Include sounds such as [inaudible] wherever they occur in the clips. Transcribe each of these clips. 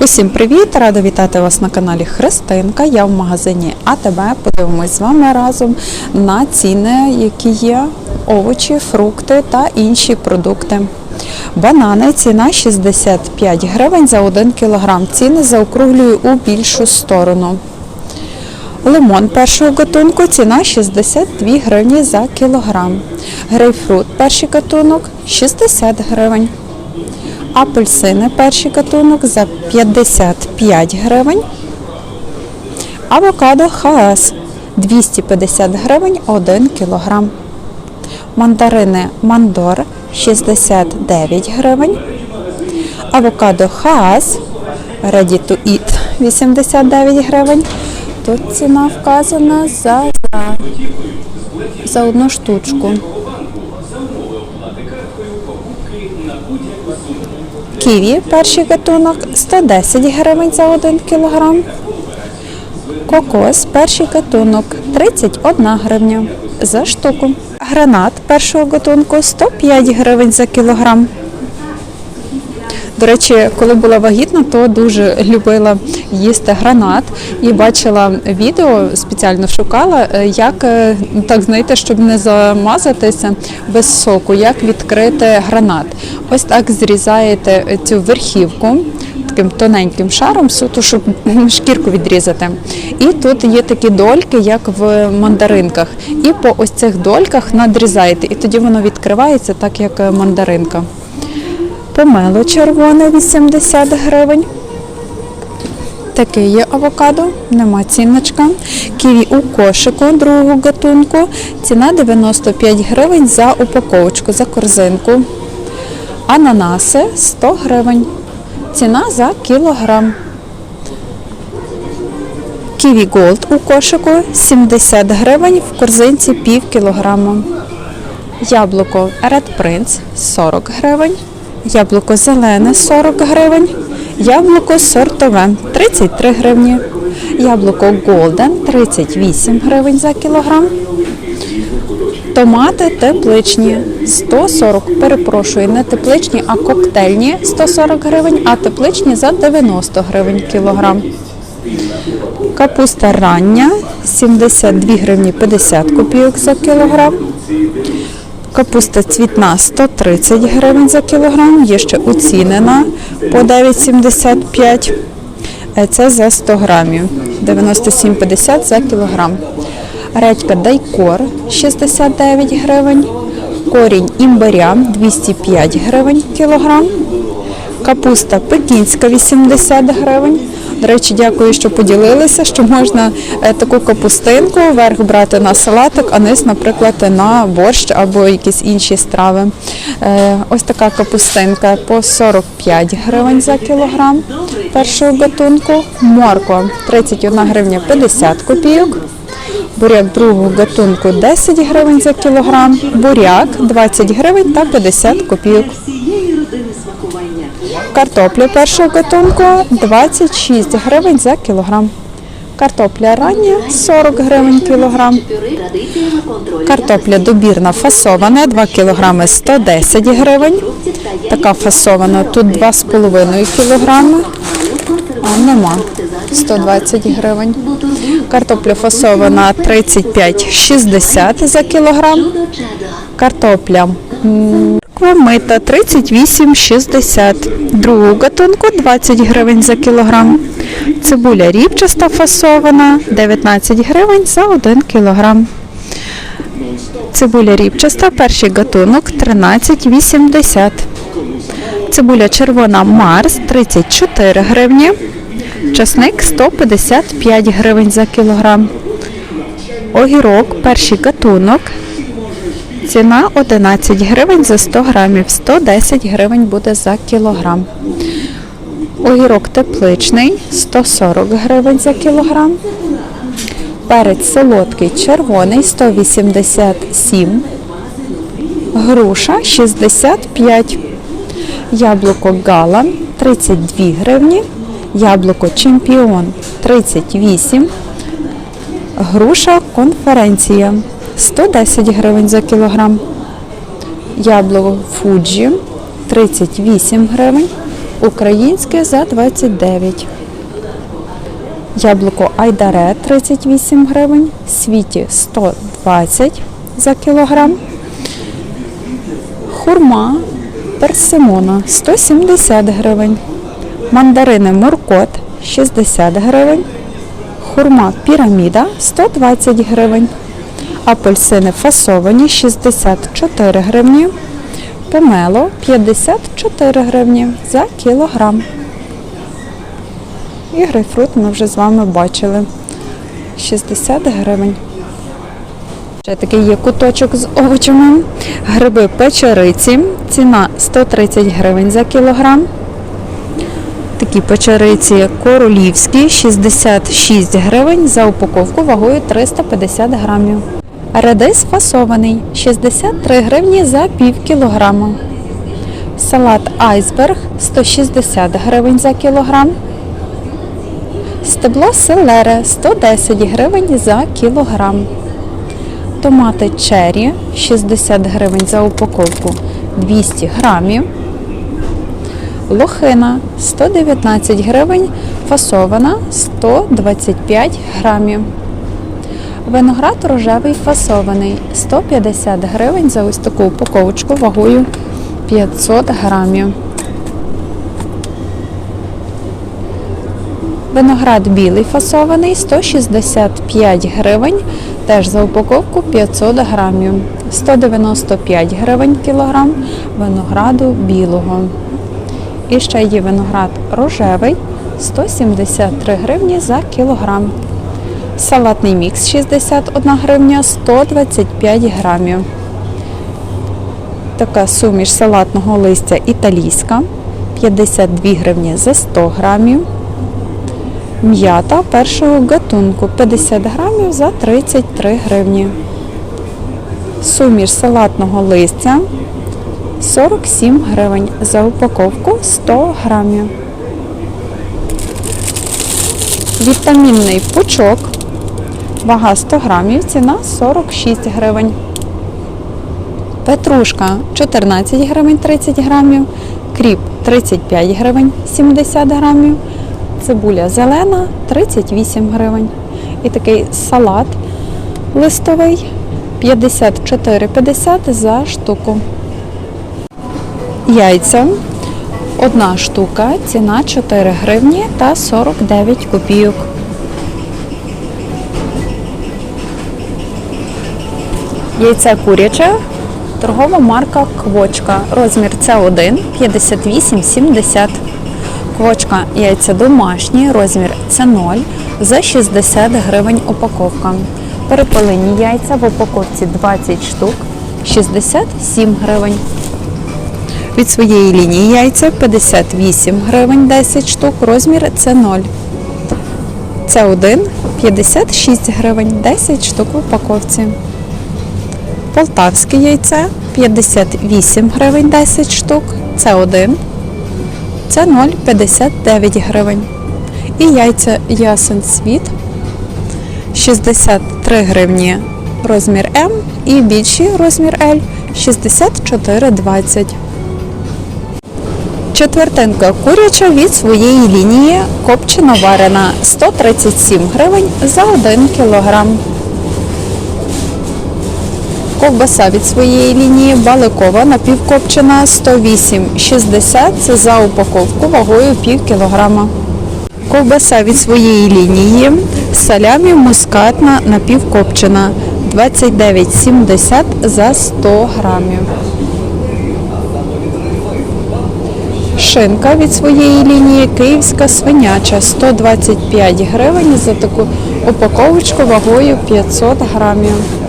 Усім привіт! Рада вітати вас на каналі Христинка. Я в магазині АТБ. Подивимось з вами разом на ціни, які є, овочі, фрукти та інші продукти. Банани ціна 65 гривень за 1 кг. Ціни заокруглюю у більшу сторону. Лимон першого гатунку ціна 62 гривні за кілограм. Грейпфрут перший гатунок 60 гривень. Апельсини перший гатунок за 55 гривень. Авокадо ХС 250 гривень 1 кілограм. Мандарини Мандор 69 гривень. Авокадо ХАС Ready to eat 89 гривень. Тут ціна вказана за, за, за одну штучку. Ківі перший гатунок 110 гривень за 1 кілограм. Кокос перший гатунок 31 гривня за штуку. Гранат першого гатунку 105 гривень за кілограм. До речі, коли була вагітна, то дуже любила їсти гранат і бачила відео, спеціально шукала, е, як е, так знаєте, щоб не замазатися без соку, як відкрити гранат. Ось так зрізаєте цю верхівку. Таким тоненьким шаром, суто, щоб [laughs] шкірку відрізати. І тут є такі дольки, як в мандаринках. І по ось цих дольках надрізаєте, і тоді воно відкривається так, як е, мандаринка. Помело червоне 80 гривень. Таке є авокадо, нема ціночка. Ківі у кошику другого гатунку. Ціна 95 гривень за упаковочку, за корзинку. Ананаси 100 гривень. Ціна за кілограм. Ківі Голд у кошику 70 гривень, в корзинці пів кілограма. Яблуко Red Prince 40 гривень. Яблуко зелене 40 гривень. Яблуко сортове 33 гривні. Яблуко Golden 38 гривень за кілограм. Томати тепличні 140, перепрошую, не тепличні, а коктейльні 140 гривень, а тепличні за 90 гривень кілограм. Капуста рання 72 гривні 50 копійок за кілограм. Капуста цвітна 130 гривень за кілограм, є ще оцінена по 9,75. Е, Це за 100 грамів. 97,50 за кілограм. Редька Дайкор 69 гривень. Корінь імбиря 205 гривень кілограм. Капуста пекінська 80 гривень. До речі, дякую, що поділилися, що можна е, таку капустинку верх брати на салатик, а низ, наприклад, на борщ або якісь інші страви. Е, Ось така капустинка по 45 гривень за кілограм першого гатунку. Морква 31 гривня 50 копійок. Буряк другого гатунку 10 гривень за кілограм, буряк 20 гривень та 50 копійок. Всієї родини смакування. Картопля першого гатунку 26 гривень за кілограм. Картопля рання 40 гривень кілограм. Картопля добірна фасована 2 кілограми 110 гривень. Така фасована тут 2,5 кілограми. А нема 120 гривень. Картопля фасована 35,60 за кілограм. Картопля мита 38,60. Другу гатунку 20 гривень за кілограм. Цибуля рібчаста фасована 19 гривень за 1 кілограм. Цибуля рібчаста, перший гатунок 13,80. Цибуля червона Марс 34 гривні. Часник 155 гривень за кілограм. Огірок, перший гатунок Ціна 11 гривень за 100 грамів, 110 гривень буде за кілограм. Огірок тепличний 140 гривень за кілограм. Перець солодкий червоний 187. Груша 65. Яблуко Гала 32 гривні. Яблуко Чемпіон 38. Груша конференція 110 гривень за кілограм. Яблуко Фуджі 38 гривень. Українське за 29. Яблуко Айдаре 38 гривень. Світі 120 за кілограм. Хурма персимона 170 гривень. Мандарини Муркот 60 гривень. Хурма піраміда 120 гривень. Апельсини фасовані 64 гривні. Помело 54 гривні за кілограм. І грейпфрут ми вже з вами бачили. 60 гривень. Ще такий є куточок з овочами. Гриби печериці. Ціна 130 гривень за кілограм. Такі печериці королівські 66 гривень за упаковку вагою 350 грамів. Редис фасований 63 гривні за пів кілограма. Салат айсберг 160 гривень за кілограм. Стебло селери 110 гривень за кілограм. Томати черрі 60 гривень за упаковку 200 грамів. Лохина 119 гривень, фасована 125 грамів. Виноград рожевий фасований 150 гривень за ось таку упаковочку вагою 500 грамів. Виноград білий фасований 165 гривень, теж за упаковку 500 грамів. 195 гривень кілограм винограду білого. І ще є виноград рожевий 173 гривні за кілограм. Салатний мікс 61 гривня 125 грамів. Така суміш салатного листя італійська 52 гривні за 100 грамів. М'ята першого гатунку 50 грамів за 33 гривні. Суміш салатного листя 47 гривень за упаковку 100 грамів. Вітамінний пучок. Вага 100 грамів, ціна 46 гривень. Петрушка 14 гривень 30 грамів. Кріп 35 гривень 70 грамів. Цибуля зелена 38 гривень. І такий салат листовий 54,50 за штуку. Яйця. Одна штука, ціна 4 гривні та 49 копійок. Яйце куряче, торгова марка Квочка. Розмір С1 58,70. Квочка яйця домашні, розмір С0 за 60 гривень упаковка. Перепелині яйця в упаковці 20 штук 67 гривень. Від своєї лінії яйця 58 гривень 10 штук, розмір С0. С1 56 гривень 10 штук в упаковці. Полтавське яйце 58 гривень 10 штук, С1. С0 59 гривень. І яйця ясен світ 63 гривні розмір М і більші розмір L 64,20. Четвертинка куряча від своєї лінії копчено варена 137 гривень за 1 кілограм. Ковбаса від своєї лінії баликова напівкопчена 108,60 це за упаковку вагою пів кілограма. Ковбаса від своєї лінії салямі мускатна напівкопчена 29,70 за 100 грамів. Шинка від своєї лінії київська свиняча 125 гривень за таку упаковочку вагою 500 грамів.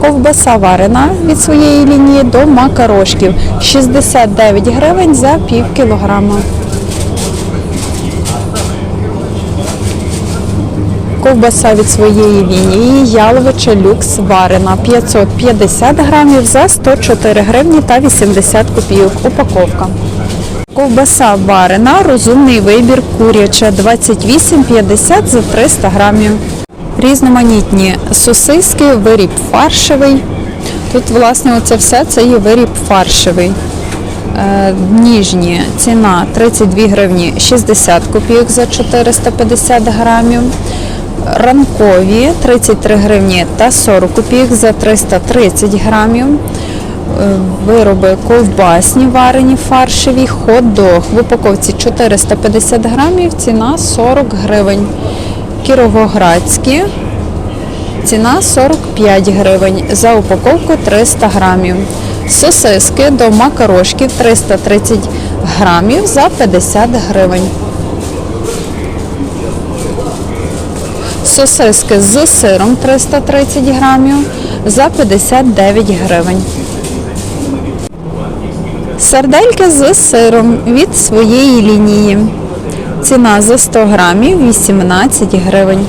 Ковбаса варена від своєї лінії до макарошків 69 гривень за пів кілограма. Ковбаса від своєї лінії яловича люкс варена 550 грамів за 104 гривні та 80 копійок. Упаковка. Ковбаса варена, розумний вибір куряча 28,50 за 300 грамів. Різноманітні сосиски, виріб фаршевий. Тут, власне, оце все це є виріб фаршевий. Е, Ніжні ціна 32 гривні 60 копійок за 450 грамів. Ранкові 33 гривні та 40 копійок за 330 грамів. Е, Вироби ковбасні, варені, фаршеві, хот-дог. В упаковці 450 грамів, ціна 40 гривень. Кіровоградські, ціна 45 гривень. За упаковку 300 грамів. Сосиски до макарошків 330 грамів за 50 гривень. Сосиски з сиром 330 грамів за 59 гривень. Сардельки з сиром від своєї лінії. Ціна за 100 грамів 18 гривень.